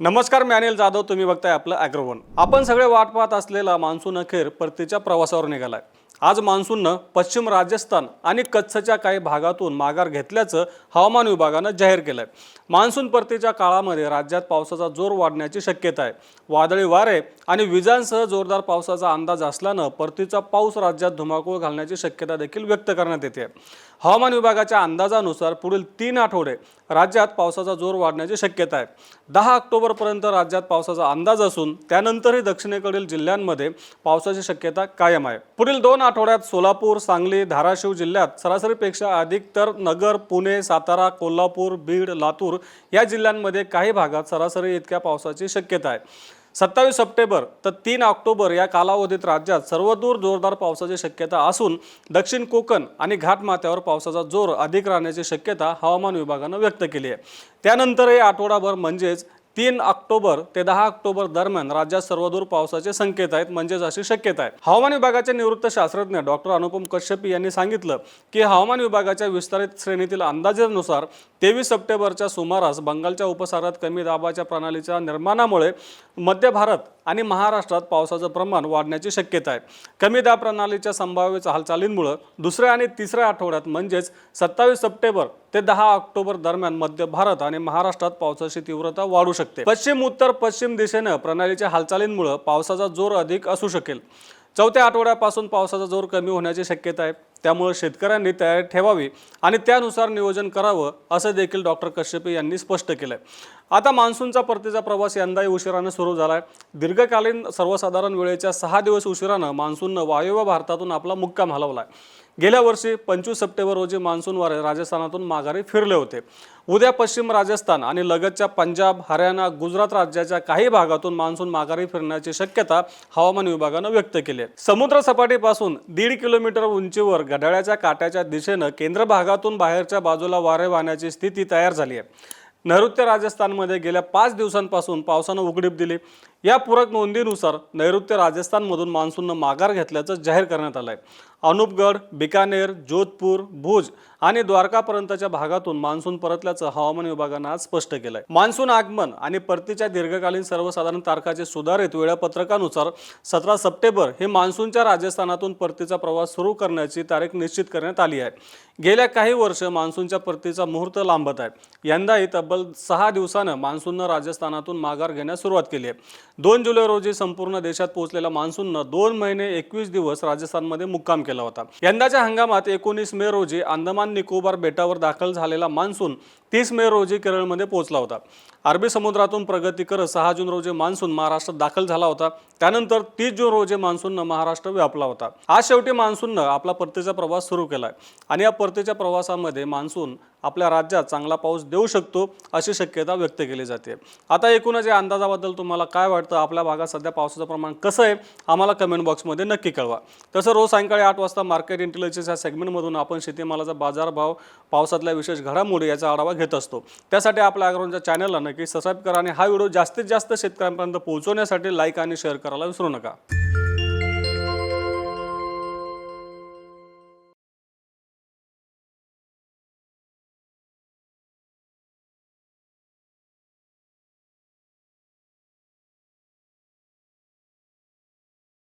नमस्कार मी अनिल जाधव. तुम्ही बघताय आपलं अॅग्रोवन. आपण सगळे वाट पाहत असलेला मान्सून अखेर परतीच्या प्रवासावर निघालाय. आज मान्सूननं पश्चिम राजस्थान आणि कच्छच्या काही भागातून माघार घेतल्याचं हवामान विभागानं जाहीर केलंय. मान्सून परतीच्या काळामध्ये राज्यात पावसाचा जोर वाढण्याची शक्यता आहे. वादळी वारे आणि विजांसह जोरदार पावसाचा अंदाज असल्यानं परतीचा पाऊस राज्यात धुमाकूळ घालण्याची शक्यता देखील व्यक्त करण्यात येते. हवामान विभागाच्या अंदाजानुसार पुढील तीन आठवडे राज्यात पावसाचा जोर वाढण्याची शक्यता आहे. दहा ऑक्टोबरपर्यंत राज्यात पावसाचा अंदाज असून त्यानंतरही दक्षिणेकडील जिल्ह्यांमध्ये पावसाची शक्यता कायम आहे. पुढील दोन आठवड्यात सोलापूर सांगली धाराशिव जिल्ह्यात सरासरीपेक्षा अधिक तर नगर पुणे सातारा कोल्हापूर बीड लातूर या जिल्ह्यांमध्ये काही भागात सरासरी इतक्या पावसाची शक्यता आहे. सत्तावीस सप्टेंबर तर तीन ऑक्टोबर या कालावधीत राज्यात सर्वदूर जोरदार पावसाची शक्यता असून दक्षिण कोकण आणि घाटमाथ्यावर पावसाचा जोर अधिक राहण्याची शक्यता हवामान विभागानं व्यक्त केली आहे. त्यानंतरही आठवडाभर म्हणजेच तीन ऑक्टोबर ते दहा ऑक्टोबर दरम्यान राज्यात सर्वदूर पावसाचे संकेत आहेत म्हणजेच अशी शक्यता आहे हवामान विभागाचे निवृत्त शास्त्रज्ञ डॉक्टर अनुपम कश्यप यांनी सांगितलं की हवामान विभागाच्या विस्तारित श्रेणीतील अंदाजानुसार तेवीस सप्टेंबरच्या सुमारास बंगालच्या उपसागरात कमी दाबाच्या प्रणालीच्या निर्माणामुळे मध्य भारत आणि महाराष्ट्रात पावसाचं प्रमाण वाढण्याची शक्यता आहे. कमी दाब प्रणालीच्या संभाव्य हालचालींमुळं दुसऱ्या आणि तिसऱ्या आठवड्यात म्हणजेच सत्तावीस सप्टेंबर ते दहा ऑक्टोबर दरम्यान मध्य भारत आणि महाराष्ट्रात पावसाची तीव्रता वाढू शकते. पश्चिम उत्तर पश्चिम दिशेनं प्रणालीच्या हालचालींमुळे पावसाचा जोर अधिक असू शकेल. चौथ्या आठवड्यापासून पावसाचा जोर कमी होण्याची शक्यता आहे. त्यामुळे शेतकऱ्यांनी तयारी ठेवावी आणि त्यानुसार नियोजन करावं असं देखील डॉक्टर कश्यपे यांनी स्पष्ट केलं आहे आता मान्सूनचा परतीचा प्रवास यंदाही उशिरानं सुरू झाला आहे दीर्घकालीन सर्वसाधारण वेळेच्या सहा दिवस उशिरानं मान्सूननं वायव्य भारतातून आपला मुक्काम हलवला आहे गेल्या वर्षी पंचवीस सप्टेंबर रोजी मान्सून वारे राजस्थानातून माघारी फिरले होते. उद्या पश्चिम राजस्थान आणि लगतच्या पंजाब हरियाणा गुजरात राज्याच्या काही भागातून मान्सून माघारी फिरण्याची शक्यता हवामान विभागानं व्यक्त केली आहे. समुद्र सपाटीपासून दीड किलोमीटर उंचीवर घड्याळ्याच्या काट्याच्या दिशेनं केंद्र भागातून बाहेरच्या बाजूला वारे वाहण्याची स्थिती तयार झाली आहे. नैऋत्य राजस्थानमध्ये गेल्या पाच दिवसांपासून पावसानं उघडीप दिली. या पूरक नोंदीनुसार नैऋत्य राजस्थानमधून मान्सूननं माघार घेतल्याचं जाहीर करण्यात आलं आहे अनुपगड बिकानेर जोधपूर भुज आणि द्वारकापर्यंतच्या भागातून मान्सून परतल्याचं हवामान विभागानं आज स्पष्ट केलंय. मान्सून आगमन आणि परतीच्या दीर्घकालीन सर्वसाधारण तारखाचे सुधारित वेळापत्रकानुसार सतरा सप्टेंबर हे मान्सूनच्या राजस्थानातून परतीचा प्रवास सुरू करण्याची तारीख निश्चित करण्यात आली आहे. गेल्या काही वर्ष मान्सूनच्या परतीचा मुहूर्त लांबत आहे. यंदाही तब्बल सहा दिवसानं मान्सूननं राजस्थानातून माघार घेण्यास सुरुवात केली आहे. दोन जुलै रोजी संपूर्ण देशात पोहोचलेल्या मान्सूननं दोन महिने एकवीस दिवस राजस्थानमध्ये मुक्काम केला होता. यंदाच्या हंगामात एकोणीस मे रोजी अंदमान निकोबार बेटावर दाखल झालेला मान्सून तीस मे रोजी केरळमध्ये पोहोचला होता. अरबी समुद्रातून प्रगती करत सहा जून रोजी मान्सून महाराष्ट्रात दाखल झाला होता. त्यानंतर तीस जून रोजी मान्सूननं महाराष्ट्र व्यापला होता. आज शेवटी मान्सूननं आपला परतीचा प्रवास सुरू केला आणि या परतीच्या प्रवासामध्ये मान्सून आपल्या राज्यात चांगला पाऊस देऊ शकतो अशी शक्यता व्यक्त केली जाते. आता एकूणच या अंदाजाबद्दल तुम्हाला काय वाटतं? आपल्या भागात सध्या पावसाचं प्रमाण कसं आहे? आम्हाला कमेंट बॉक्समध्ये नक्की कळवा. तसं रोज सायंकाळी आठ वाजता मार्केट इंटेलिजन्स या सेगमेंटमधून आपण शेतीमालाचा बाजारभाव पावसातल्या विशेष घडामोडी याचा आढावा घेत असतो. त्यासाठी आपल्या अग्रवनच्या चॅनलला नक्की सबस्क्राईब करा आणि हा व्हिडिओ जास्तीत जास्त शेतकऱ्यांपर्यंत पोहोचवण्यासाठी लाईक आणि शेअर करायला विसरू नका.